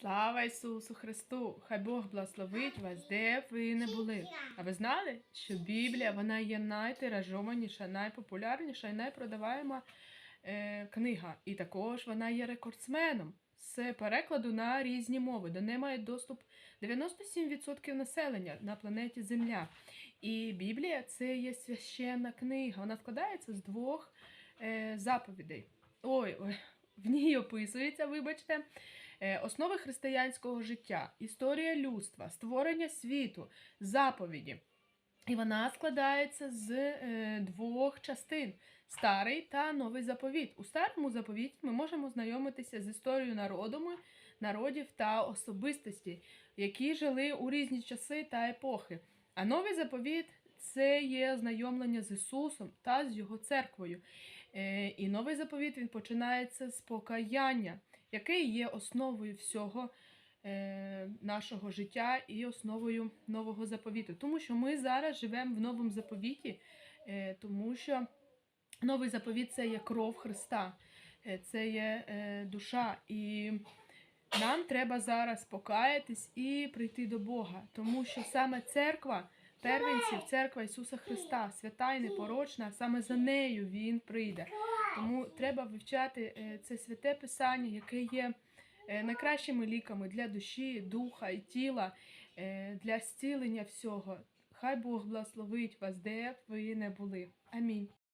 Слава Ісусу Христу! Хай Бог благословить вас, де б ви не були. А ви знали, що Біблія вона є найтиражованіша, найпопулярніша і найпродаваема е, книга. І також вона є рекордсменом з перекладу на різні мови. До неї мають доступ 97% населення на планеті Земля. І Біблія це є священна книга. Вона складається з двох е, заповідей. Ой, ой, описується, вибачте, е, основи християнського життя, історія людства, створення світу, заповіді. І вона складається з е, двох частин: старий та новий заповіт. У старому заповіті ми можемо знайомитися з історією народами, народів та особистості, які жили у різні часи та епохи. А новий заповіт це є знайомлення з Ісусом та з Його церквою. Е, І новий заповіт він починається з покаяння, яке є основою всього е, нашого життя і основою нового заповіту. Тому що ми зараз живемо в новому заповіті, е, тому що новий заповіт це є кров Христа, це є душа. І нам треба зараз покаятись і прийти до Бога, тому що саме церква. Первенців, церква Ісуса Христа, свята і непорочна, саме за нею Він прийде. Тому треба вивчати е, це святе писання, яке є е, найкращими ліками для душі, духа і тіла, е, для зцілення всього. Хай Бог благословить вас, де б ви не були. Амінь.